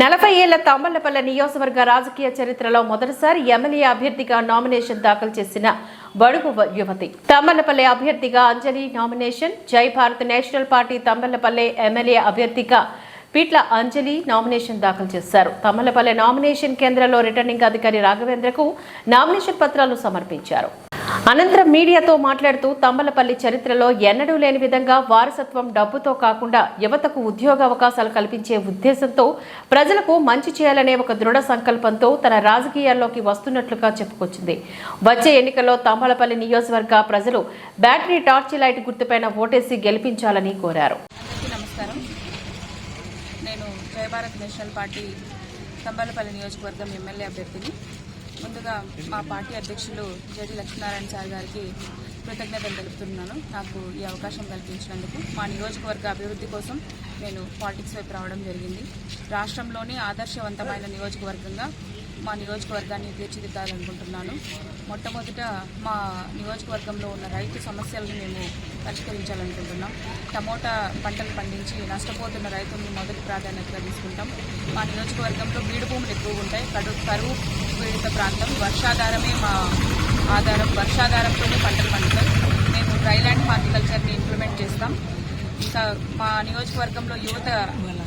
నలభై ఏళ్ళ తమ్మలపల్లె నియోజకవర్గ రాజకీయ చరిత్రలో మొదటిసారి ఎమ్మెల్యే అభ్యర్థిగా నామినేషన్ దాఖలు చేసిన బడుగు యువతి. తమ్మలపల్లె అభ్యర్థిగా Anjali nomination Jai Bharat national party Tammalapalle MLA అభ్యర్థిగా పీట్ల అంజలి నామినేషన్ దాఖలు చేశారు. తమ్మలపల్లె నామినేషన్ కేంద్రంలో రిటర్నింగ్ అధికారి రాఘవేంద్రకు నామినేషన్ పత్రాలు సమర్పించారు. అనంతరం మీడియాతో మాట్లాడుతూ తమ్మలపల్లి చరిత్రలో ఎన్నడూ లేని విధంగా వారసత్వం డబ్బుతో కాకుండా యువతకు ఉద్యోగ అవకాశాలు కల్పించే ఉద్దేశంతో ప్రజలకు మంచి చేయాలనే ఒక దృఢ సంకల్పంతో తన రాజకీయాల్లోకి వస్తున్నట్లుగా చెప్పుకొచ్చింది. వచ్చే ఎన్నికల్లో తమ్మలపల్లి నియోజకవర్గ ప్రజలు బ్యాటరీ టార్చ్ లైట్ గుర్తుపైన ఓటేసి గెలిపించాలని కోరారు. నమస్కారం. నేను జయభారత్ నేషనల్ పార్టీ తంబలపల్లి నియోజకవర్గం ఎమ్మెల్యే అభ్యర్థిని. ముందుగా మా పార్టీ అధ్యక్షులు జడి లక్ష్మీనారాయణ సార్ గారికి కృతజ్ఞతలు తెలుపుతున్నాను. నాకు ఈ అవకాశం కల్పించినందుకు మా నియోజకవర్గ అభివృద్ధి కోసం నేను పాలిటిక్స్ వైపు రావడం జరిగింది. రాష్ట్రంలోని ఆదర్శవంతమైన నియోజకవర్గంగా మా నియోజకవర్గాన్ని తీర్చిదిద్దాలనుకుంటున్నాను. మొట్టమొదట మా నియోజకవర్గంలో ఉన్న రైతు సమస్యలను మేము పరిష్కరించాలనుకుంటున్నాం. టమోటా పంటలు పండించి నష్టపోతున్న రైతులను మొదటి ప్రాధాన్యతగా తీసుకుంటాం. మా నియోజకవర్గంలో బీడు భూములు ఎక్కువ ఉంటాయి. కడు కరువు పీడిత ప్రాంతం. వర్షాధారమే మా ఆధారం. వర్షాధారంతోనే పంటలు పండుతాయి. మేము డ్రైలాండ్ హార్టికల్చర్ని ఇంప్లిమెంట్ చేస్తాం. ఇంకా మా నియోజకవర్గంలో యువత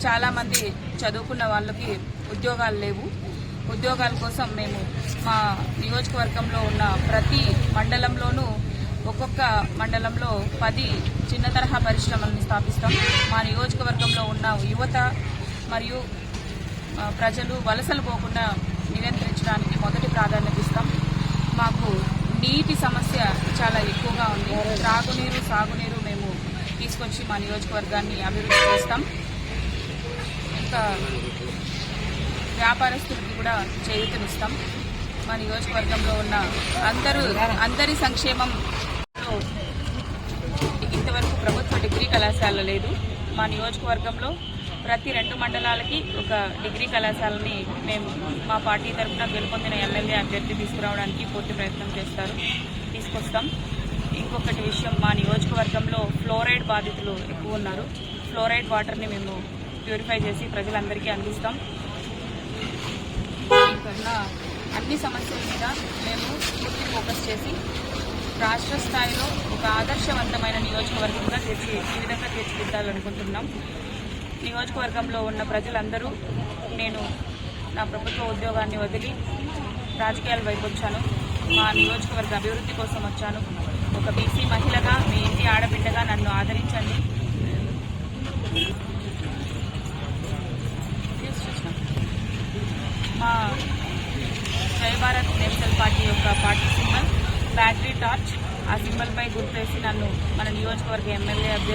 చాలామంది చదువుకున్న వాళ్ళకి ఉద్యోగాలు లేవు. ఉద్యోగాల కోసం మేము మా నియోజకవర్గంలో ఉన్న ప్రతి మండలంలోనూ ఒక్కొక్క మండలంలో పది చిన్న తరహా పరిశ్రమలను స్థాపిస్తాం. మా నియోజకవర్గంలో ఉన్న యువత మరియు ప్రజలు వలసలు పోకుండా నీటి సమస్య చాలా ఎక్కువగా ఉంది. త్రాగునీరు సాగునీరు మేము తీసుకొచ్చి మా నియోజకవర్గాన్ని అభివృద్ధి చేస్తాం. ఇంకా వ్యాపారస్తులకి కూడా చేయూతనిస్తాం. మా నియోజకవర్గంలో ఉన్న అందరూ అందరి సంక్షేమం ఇంతవరకు ప్రభుత్వ డిగ్రీ కళాశాల లేదు. మా నియోజకవర్గంలో ప్రతి రెండు మండలాలకి ఒక డిగ్రీ కళాశాలని మేము మా పార్టీ తరఫున గెలుపొందిన ఎమ్మెల్యే అభ్యర్థి తీసుకురావడానికి పూర్తి ప్రయత్నం చేస్తారు. తీసుకొస్తాం. ఇంకొకటి విషయం మా నియోజకవర్గంలో ఫ్లోరైడ్ బాధితులు ఎక్కువ ఉన్నారు. ఫ్లోరైడ్ వాటర్ని మేము ప్యూరిఫై చేసి ప్రజలందరికీ అందిస్తాం. అన్ని సమస్యల మీద మేము పూర్తి ఫోకస్ చేసి రాష్ట్ర స్థాయిలో ఒక ఆదర్శవంతమైన నియోజకవర్గంగా తీర్చి ఈ విధంగా తీర్చిదిద్దాలనుకుంటున్నాం. నియోజకవర్గంలో ఉన్న ప్రజలందరూ నేను నా ప్రభుత్వ ఉద్యోగాన్ని వదిలి రాజకీయాల వైపు వచ్చాను. మా నియోజకవర్గ అభివృద్ధి కోసం వచ్చాను. ఒక బీసీ మహిళగా మీ ఇంటి ఆడబిడ్డగా నన్ను ఆదరించండి. మా జై భారత్ నేషనల్ పార్టీ యొక్క పార్టీ సింబల్ బ్యాటరీ టార్చ్. ఆ సింబల్పై గుర్తేసి నన్ను మన నియోజకవర్గ ఎమ్మెల్యే అభ్యర్థి